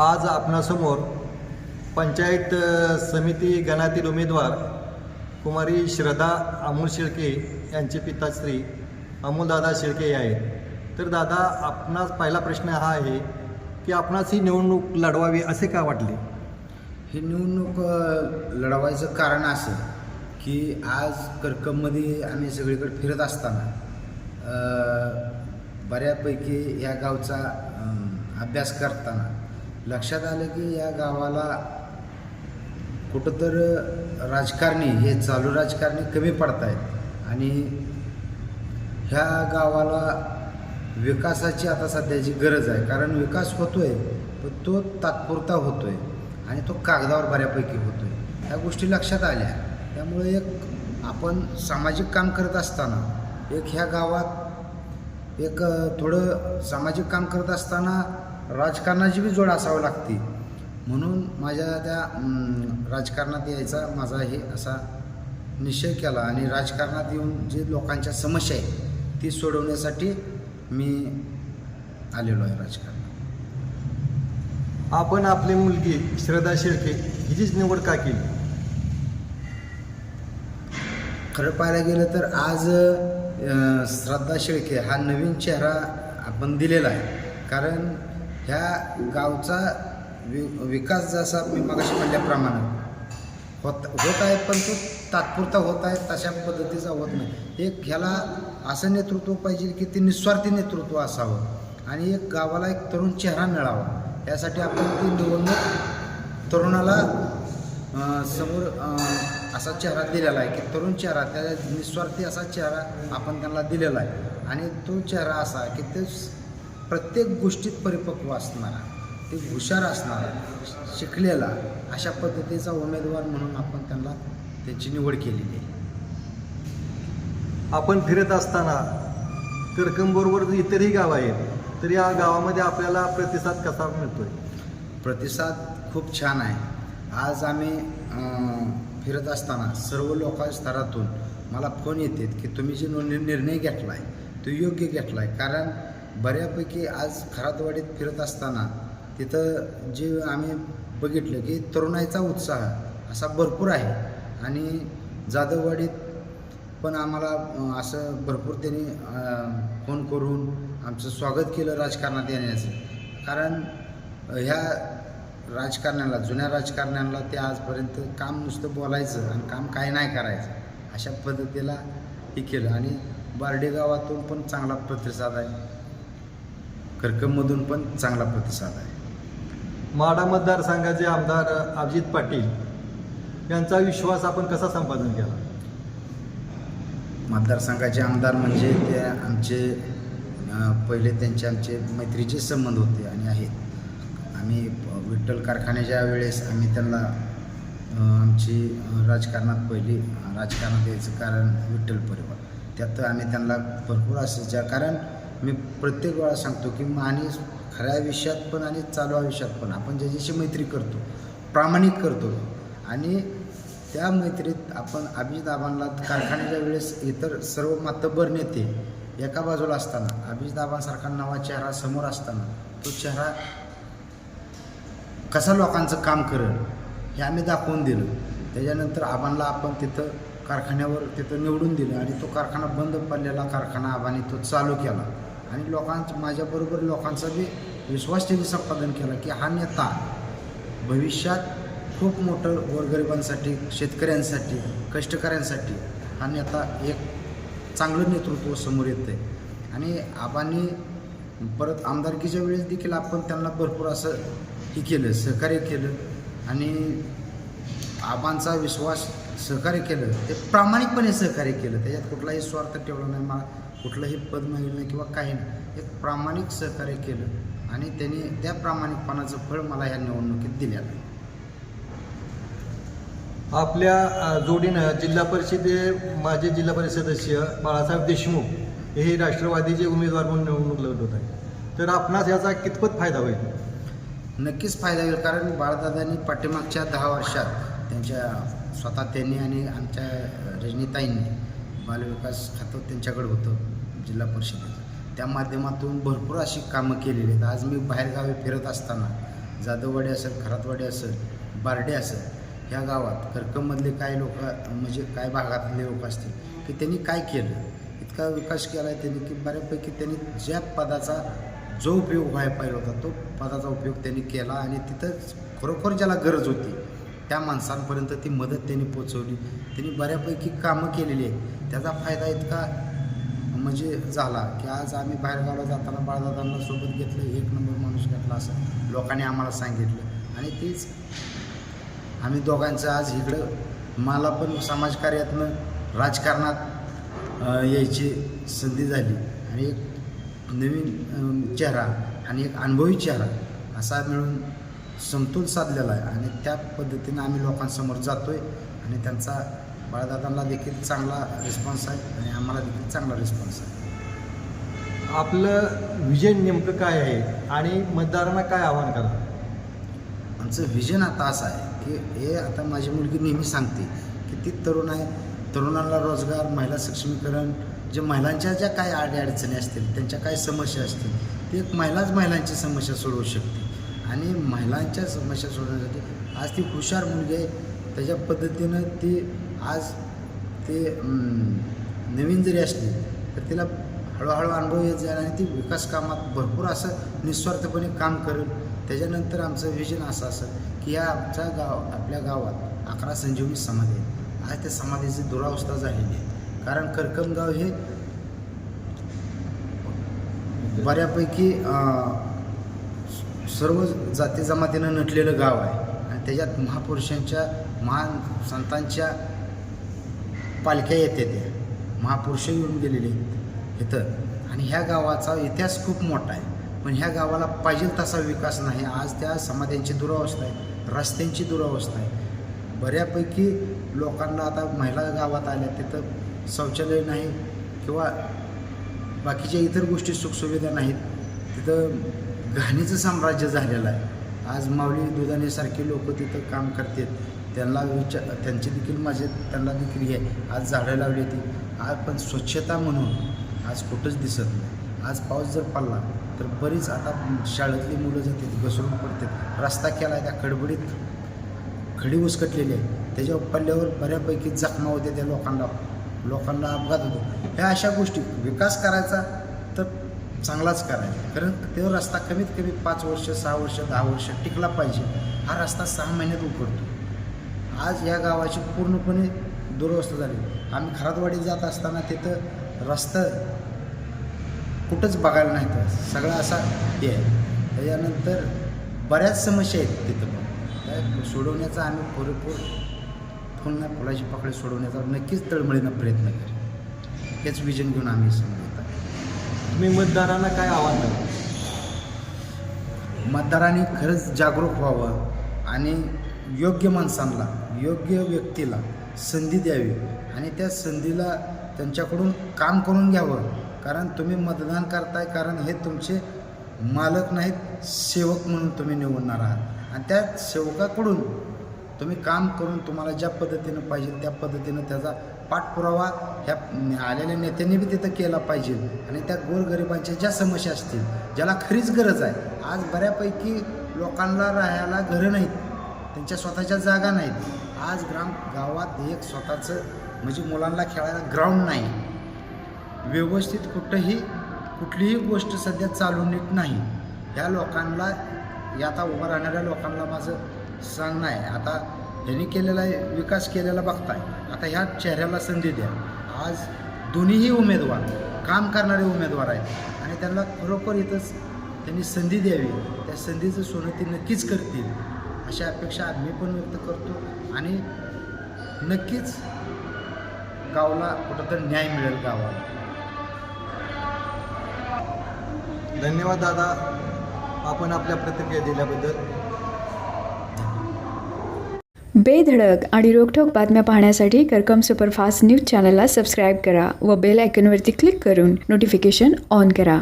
आज आपणासमोर पंचायत समिती गणातील उमेदवार कुमारी श्रद्धा अमोल शेळके यांचे पिताश्री अमोलदादा शेळके आहेत. तर दादा आपणास पहिला प्रश्न हा आहे की आपणास ही निवडणूक लढवावी असे का वाटले? ही निवडणूक लढवायचं कारण असं की आज करकममध्ये आम्ही सगळीकडे फिरत असताना बऱ्यापैकी या गावचा अभ्यास करताना लक्षात आलं की या गावाला कुठंतर राजकारणी हे चालू राजकारणी कमी पडत आहेत आणि ह्या गावाला विकासाची आता सध्याची गरज आहे. कारण विकास होतो आहे पण तो तात्पुरता होतो आहे आणि तो कागदावर बऱ्यापैकी होतोय. ह्या गोष्टी लक्षात आल्या. त्यामुळे एक आपण सामाजिक काम करत असताना एक ह्या गावात एक थोडं सामाजिक काम करत असताना राजकारणाची बी जोड असावं लागते. म्हणून माझ्या त्या राजकारणात यायचा माझा हे असा निश्चय केला आणि राजकारणात येऊन जे लोकांच्या समस्या आहेत ती सोडवण्यासाठी मी आलेलो आहे राजकारण आपण आपली मुलगी श्रद्धा शेळके हिचीच निवड का केली? खरं पाहायला गेलं तर आज श्रद्धा शेळके हा नवीन चेहरा आपण दिलेला आहे. कारण ह्या गावचा वि विकास जसा मी मगाशी म्हणल्याप्रमाणे होत होत आहे पण तो तात्पुरता होत आहे तशा पद्धतीचा होत नाही. एक ह्याला असं नेतृत्व पाहिजे की ते निस्वार्थी नेतृत्व असावं. आणि एक गावाला एक तरुण चेहरा मिळावा. यासाठी आपण ती दोन तरुणाला समोर असा चेहरा दिलेला आहे की तरुण चेहरा त्या निस्वार्थी असा चेहरा आपण त्यांना दिलेला आहे. आणि तो चेहरा असा की ते प्रत्येक गोष्टीत परिपक्व असणारा ते हुशार असणारा शिकलेला अशा पद्धतीचा उमेदवार म्हणून आपण त्यांना त्याची निवड केलेली आहे. आपण फिरत असताना करकमबरोबर इतरही गाव आहेत. तर या गावामध्ये आपल्याला प्रतिसाद कसा मिळतोय? प्रतिसाद खूप छान आहे. आज आम्ही फिरत असताना सर्व लोकां स्तरातून मला फोन येतात की तुम्ही जे निर्णय घेतला आहे तो योग्य घेतला आहे कारण बऱ्यापैकी आज खरातवाडीत फिरत असताना तिथं जे आम्ही बघितलं की तरुणाईचा उत्साह असा भरपूर आहे. आणि जाधववाडीत पण आम्हाला असं भरपूर त्यांनी फोन करून आमचं स्वागत केलं राजकारणात येण्याचं. कारण ह्या राजकारण्याला जुन्या राजकारण्यांना ते आजपर्यंत काम नुसतं बोलायचं आणि काम काय नाही करायचं अशा पद्धतीला हे केलं. आणि बार्डे गावातून पण चांगला प्रतिसाद आहे. करकममधून पण चांगला प्रतिसाद आहे. माडा मतदारसंघाचे आमदार अभिजित पाटील यांचा विश्वास आपण कसा संपादन केला? मतदारसंघाचे आमदार म्हणजे ते आमचे पहिले त्यांचे आमचे मैत्रीचे संबंध होते आणि आहेत. आम्ही विठ्ठल कारखान्याच्या वेळेस आम्ही त्यांना आमची राजकारणात पहिली राजकारणात यायचं कारण विठ्ठल परिवार. त्यात आम्ही त्यांना भरपूर असायच्या ज्या कारण मी प्रत्येक वेळा सांगतो की आणि खऱ्या आयुष्यात पण आणि चालू आयुष्यात पण आपण ज्याच्याशी मैत्री करतो प्रामाणिक करतो. आणि त्या मैत्रीत आपण अभिजिताबांना कारखान्याच्या वेळेस इतर सर्व मातब्बर नेते एका बाजूला असताना अभिजिताबांसारखा नवा चेहरा समोर असताना तो चेहरा कसा लोकांचं काम करेल हे आम्ही दाखवून दिलं. त्याच्यानंतर आबांना आपण तिथं कारखान्यावर तिथं निवडून दिलं आणि तो कारखाना बंद पडलेला कारखाना आबाने तो चालू केला. आणि लोकांचा माझ्याबरोबर लोकांचा बी विश्वास त्यांनी संपादन केला की हा नेता भविष्यात खूप मोठं गोरगरिबांसाठी शेतकऱ्यांसाठी कष्टकऱ्यांसाठी आणि आता एक चांगलं नेतृत्व समोर येतं आहे आणि आबांनी परत आमदारकीच्या वेळेस देखील आपण त्यांना भरपूर असं हे केलं सहकार्य केलं. आणि आबांचा विश्वास सहकार्य केलं ते प्रामाणिकपणे सहकार्य केलं. त्याच्यात कुठलाही स्वार्थ ठेवला नाही मला कुठलंही पद मागितलं नाही किंवा काही नाही. एक प्रामाणिक सहकार्य केलं आणि त्यांनी त्या प्रामाणिकपणाचं फळ मला ह्या निवडणुकीत दिलेलं आहे. आपल्या जोडीनं जिल्हा परिषदे माजी जिल्हा परिषद सदस्य बाळासाहेब देशमुख हे राष्ट्रवादीचे उमेदवार म्हणून निवडणूक लढवत आहे तर आपणास याचा कितपत फायदा होईल? नक्कीच फायदा होईल कारण बाळदादांनी पाठीमागच्या दहा वर्षात त्यांच्या स्वतः त्यांनी आणि आमच्या रजनीताईंनी बालविकास खातं त्यांच्याकडे होतं जिल्हा परिषदेचं त्या माध्यमातून भरपूर अशी कामं केलेली आहेत. आज मी बाहेरगावी फिरत असताना जाधववाडी असेल खरातवाडी असेल बारडे असेल ह्या गावात करकममधले काय लोक म्हणजे काय भागातले लोक असतील की त्यांनी काय केलं? इतका विकास केला आहे त्यांनी की बऱ्यापैकी त्यांनी ज्या पदाचा जो उपयोग व्हायला पाहिजे होता तो पदाचा उपयोग त्यांनी केला आणि तिथं खरोखर ज्याला गरज होती त्या माणसांपर्यंत ती मदत त्यांनी पोचवली त्यांनी बऱ्यापैकी कामं केलेली आहेत. त्याचा फायदा इतका म्हणजे झाला की आज आम्ही बाहेरगावला जाताना बाळदादांना सोबत घेतलं एक नंबर माणूस घेतला असं लोकांनी आम्हाला सांगितलं. आणि तीच आम्ही दोघांचं आज इकडं मला पण समाजकार्यातनं राजकारणात यायची संधी झाली. आणि एक नवीन चेहरा आणि एक अनुभवी चेहरा असा मिळून समतोल साधलेला आहे. आणि त्या पद्धतीनं आम्ही लोकांसमोर जातो आहे आणि त्यांचा बाळदादांना देखील चांगला रिस्पॉन्स आहे आणि आम्हाला देखील चांगला रिस्पॉन्स आहे. आपलं विजन नेमकं काय आहे? आणि मतदारांना काय आव्हान करा आमचं व्हिजन आता असं आहे की हे आता माझी मुलगी नेहमी सांगते की ती तरुण आहे. तरुणांना रोजगार महिला सक्षमीकरण जे महिलांच्या ज्या काय अडीअडचणी असतील त्यांच्या काय समस्या असतील ती एक महिलाच महिलांची समस्या सोडवू शकते. आणि महिलांच्या समस्या सोडवण्यासाठी आज ती हुशार मुलगी आहे. त्याच्या पद्धतीनं ती आज ते नवीन जरी असली तर तिला हळूहळू अनुभव येत जाईल आणि ती विकास कामात भरपूर असं निस्वार्थपणे काम करेल. त्याच्यानंतर आमचं विजन असं असं की या आमच्या गाव आपल्या गावात अकरा संजीवनी समाधी आहे आज त्या समाधीची दुरावस्था झालेली आहे. कारण करकमगाव हे बऱ्यापैकी सर्व जाती जमातीनं नटलेलं गाव आहे. आणि त्याच्यात महापुरुषांच्या महान संतांच्या पालख्या येते त्या महापुरुष येऊन गेलेले आहेत इथं. आणि ह्या गावाचा इतिहास खूप मोठा आहे. पण ह्या गावाला पाहिजे तसा विकास नाही. आज त्या समाध्यांची दुरावस्था आहे रस्त्यांची दुरावस्था आहे. बऱ्यापैकी लोकांना आता महिला गावात आल्या तिथं शौचालय नाही किंवा बाकीच्या इतर गोष्टी सुखसुविधा नाहीत. तिथं घाणीचं साम्राज्य झालेलं आहे. आज माऊली दुधानेसारखी लोक तिथं काम करतात. त्यांना विचार त्यांची देखील माझे त्यांना देखील हे. आज झाडं लावली होती आज पण स्वच्छता म्हणून आज कुठंच दिसत नाही. आज पाऊस जर पडला तर बरीच आता शाळेतली मुलं जातात घसरून पडतात. रस्ता केला आहे त्या खडबडीत. खडी उसकटलेली आहे त्याच्या पल्ल्यावर बऱ्यापैकी जखमा होते त्या लोकांना. लोकांना अपघात होतो. ह्या अशा गोष्टी. विकास करायचा तर चांगलाच करायचा. कारण तो रस्ता कमीत कमी पाच वर्ष सहा वर्ष दहा वर्ष टिकला पाहिजे. हा रस्ता सहा महिन्यात उघडतो आज या गावाची पूर्णपणे दुरवस्था झाली. आम्ही खरातवाडीत जात असताना तिथं रस्ता कुठंच बघायला नाही तर. सगळं असा हे आहे. त्याच्यानंतर बऱ्याच समस्या आहेत तिथं पण. त्या सोडवण्याचा आम्ही पुरेपूर पुन्हा फुलाची पाकळी सोडवण्याचा नक्कीच तळमळीनं प्रयत्न करू हेच विजन घेऊन आम्ही समोर आहे. तुम्ही मतदारांना काय आव्हान करा मतदारांनी खरंच जागरूक व्हावं आणि योग्य माणसांना योग्य व्यक्तीला संधी द्यावी आणि त्या संधीला त्यांच्याकडून काम करून घ्यावं. कारण तुम्ही मतदान करताय कारण हे तुमचे मालक नाहीत सेवक म्हणून तुम्ही निवडणार आहात. आणि त्या सेवकाकडून तुम्ही काम करून तुम्हाला ज्या पद्धतीनं पाहिजे त्या पद्धतीनं त्याचा पाठपुरावा ह्या आलेल्या नेत्यांनी बी तिथं केला पाहिजे. आणि त्या गोरगरिबांच्या ज्या समस्या असतील ज्याला खरीच गरज आहे आज बऱ्यापैकी लोकांना राहायला घरं नाहीत त्यांच्या स्वतःच्या जागा नाहीत. आज ग्राम गावात एक स्वतःचं म्हणजे मुलांना खेळायला ग्राउंड नाही. व्यवस्थित कुठंही कुठलीही गोष्ट सध्या चालू येत नाही. ह्या लोकांना या आता उभं राहणाऱ्या लोकांना माझं सांगणं आहे. आता ह्यांनी केलेला आहे विकास केलेला बघताय. आता ह्या चेहऱ्याला संधी द्या. आज दोन्हीही उमेदवार काम करणारे उमेदवार आहेत. आणि त्यांना खरोखर इथंच त्यांनी संधी द्यावी. त्या संधीचं सोनं ते नक्कीच करतील अशा अपेक्षा आम्ही पण व्यक्त करतो. आणि नक्कीच गावाला कुठंतरी न्याय मिळेल गावाला. धन्यवाद दादा. आपण आपल्या प्रतिक्रिया दिल्याबद्दल. बेधडक आणि रोखठोक बातम्या पाहण्यासाठी करकम सुपरफास्ट न्यूज चॅनलला सबस्क्राईब करा व बेल आयकनवरती क्लिक करून नोटिफिकेशन ऑन करा.